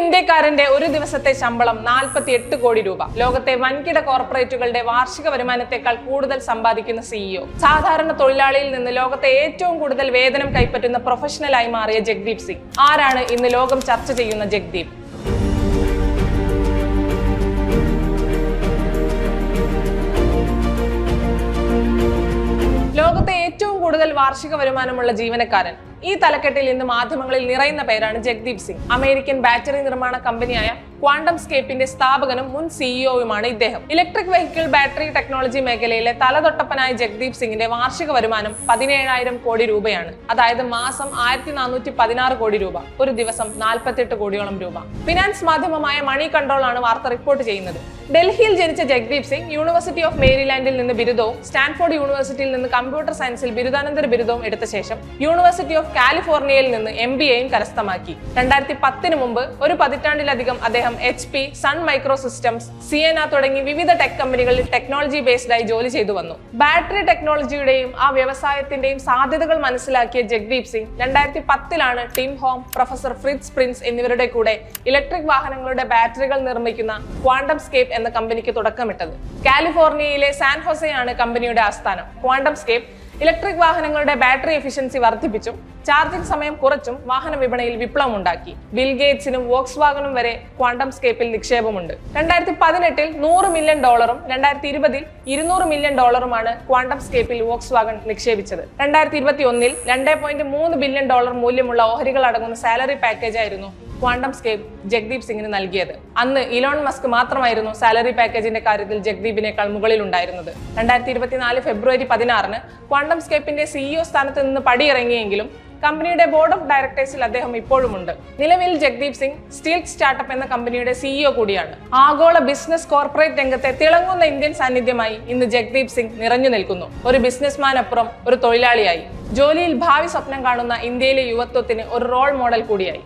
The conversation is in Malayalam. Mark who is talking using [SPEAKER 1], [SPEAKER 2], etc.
[SPEAKER 1] ഇന്ത്യക്കാരന്റെ ഒരു ദിവസത്തെ ശമ്പളം നാൽപ്പത്തി എട്ട് കോടി രൂപ ലോകത്തെ വൻകിട കോർപ്പറേറ്റുകളുടെ വാർഷിക വരുമാനത്തെക്കാൾ കൂടുതൽ സമ്പാദിക്കുന്ന സിഇഒ e സാധാരണ തൊഴിലാളിയിൽ നിന്ന് ലോകത്തെ ഏറ്റവും കൂടുതൽ വേതനം കൈപ്പറ്റുന്ന പ്രൊഫഷണലായി മാറിയ ജഗ്ദീപ് സിംഗ് ആരാണ് ഇന്ന് ലോകം ചർച്ച ചെയ്യുന്ന ജഗ്ദീപ് ലോകത്തെ ഏറ്റവും കൂടുതൽ വാർഷിക വരുമാനമുള്ള ജീവനക്കാരൻ ഈ തലക്കെട്ടിൽ ഇന്ന് മാധ്യമങ്ങളിൽ നിറയുന്ന പേരാണ് ജഗ്ദീപ് സിംഗ് അമേരിക്കൻ ബാറ്ററി നിർമ്മാണ കമ്പനിയായ ക്വാണ്ടം സ്കേപ്പിന്റെ സ്ഥാപകനും മുൻ സിഇഒയുമാണ് e ഇദ്ദേഹം ഇലക്ട്രിക് വെഹിക്കിൾ ബാറ്ററി ടെക്നോളജി മേഖലയിലെ തലതൊട്ടപ്പനായ ജഗ്ദീപ് സിംഗിന്റെ വാർഷിക വരുമാനം പതിനേഴായിരം കോടി രൂപയാണ് അതായത് മാസം ആയിരത്തി നാനൂറ്റി പതിനാറ് കോടി രൂപ ഒരു ദിവസം നാൽപ്പത്തെട്ട് കോടിയോളം രൂപ ഫിനാൻസ് മാധ്യമമായ മണി കൺട്രോൾ ആണ് വാർത്ത റിപ്പോർട്ട് ചെയ്യുന്നത് ഡൽഹിയിൽ ജനിച്ച ജഗ്ദീപ് സിംഗ് യൂണിവേഴ്സിറ്റി ഓഫ് മേരിലാൻഡിൽ നിന്ന് ബിരുദവും സ്റ്റാൻഫോർഡ് യൂണിവേഴ്സിറ്റിയിൽ നിന്ന് കമ്പ്യൂട്ടർ സയൻസിൽ ബിരുദാനന്തര ബിരുദവും എടുത്ത ശേഷം യൂണിവേഴ്സിറ്റി ഓഫ് കാലിഫോർണിയയിൽ നിന്ന് എം ബി എയും കരസ്ഥമാക്കി രണ്ടായിരത്തി പത്തിന് മുമ്പ് ഒരു പതിറ്റാണ്ടിലധികം അദ്ദേഹം H P Sun Microsystems ആർ തുടങ്ങി വിവിധ ടെക് കമ്പനികളിൽ ടെക്നോളജി ബേസ്ഡായി ജോലി ചെയ്തു വന്നു ബാറ്ററി ടെക്നോളജിയുടെയും ആ വ്യവസായത്തിന്റെയും സാധ്യതകൾ മനസ്സിലാക്കിയ ജഗ്ദീപ് സിംഗ് രണ്ടായിരത്തി പത്തിലാണ് Tim Holme professor Fritz Prinz എന്നിവരുടെ കൂടെ ഇലക്ട്രിക് വാഹനങ്ങളുടെ ബാറ്ററികൾ നിർമ്മിക്കുന്ന ക്വാണ്ടം സ്കേപ്പ് എന്ന കമ്പനിക്ക് തുടക്കമിട്ടത് കാലിഫോർണിയയിലെ സാൻ ഹൊസയാണ് കമ്പനിയുടെ ആസ്ഥാനം ക്വാണ്ടം സ്കേപ്പ് ഇലക്ട്രിക് വാഹനങ്ങളുടെ ബാറ്ററി എഫിഷ്യൻസി വർദ്ധിപ്പിച്ചും ചാർജിംഗ് സമയം കുറച്ചും വാഹന വിപണിയിൽ വിപ്ലവം ഉണ്ടാക്കി ബിൽഗേറ്റ്സിനും വോക്സ് വാഗനും വരെ ക്വാണ്ടം സ്കേപ്പിൽ നിക്ഷേപമുണ്ട് രണ്ടായിരത്തി പതിനെട്ടിൽ നൂറ് മില്യൺ ഡോളറും രണ്ടായിരത്തി ഇരുപതിൽ ഇരുന്നൂറ് മില്യൺ ഡോളറുമാണ് ക്വാണ്ടം സ്കേപ്പിൽ വോക്സ് വാഗൺ നിക്ഷേപിച്ചത് രണ്ടായിരത്തി ഇരുപത്തി ഒന്നിൽ രണ്ടേ പോയിന്റ് മൂന്ന് ബില്യൺ ഡോളർ മൂല്യമുള്ള ഓഹരികൾ അടങ്ങുന്ന സാലറി പാക്കേജായിരുന്നു ക്വാണ്ടം സ്കേപ്പ് ജഗ്ദീപ് സിംഗിന് നൽകിയത് അന്ന് ഇലോൺ മസ്ക് മാത്രമായിരുന്നു സാലറി പാക്കേജിന്റെ കാര്യത്തിൽ ജഗ്ദീപിനേക്കാൾ മുകളിലുണ്ടായിരുന്നത് രണ്ടായിരത്തി ഇരുപത്തിനാല് ഫെബ്രുവരി പതിനാറിന് ക്വാണ്ടം സ്കേപ്പിന്റെ സിഇഒ സ്ഥാനത്ത് നിന്ന് പടിയിറങ്ങിയെങ്കിലും കമ്പനിയുടെ ബോർഡ് ഓഫ് ഡയറക്ടേഴ്സിൽ അദ്ദേഹം ഇപ്പോഴുമുണ്ട് നിലവിൽ ജഗ്ദീപ് സിംഗ് സ്റ്റീൽ സ്റ്റാർട്ടപ്പ് എന്ന കമ്പനിയുടെ സിഇഒ കൂടിയാണ് ആഗോള ബിസിനസ് കോർപ്പറേറ്റ് രംഗത്തെ തിളങ്ങുന്ന ഇന്ത്യൻ സാന്നിധ്യമായി ഇന്ന് ജഗ്ദീപ് സിംഗ് നിറഞ്ഞു നിൽക്കുന്നു ഒരു ബിസിനസ്മാൻ അപ്പുറം ഒരു തൊഴിലാളിയായി ജോലിയിൽ ഭാവി സ്വപ്നം കാണുന്ന ഇന്ത്യയിലെ യുവത്വത്തിന് ഒരു റോൾ മോഡൽ കൂടിയായി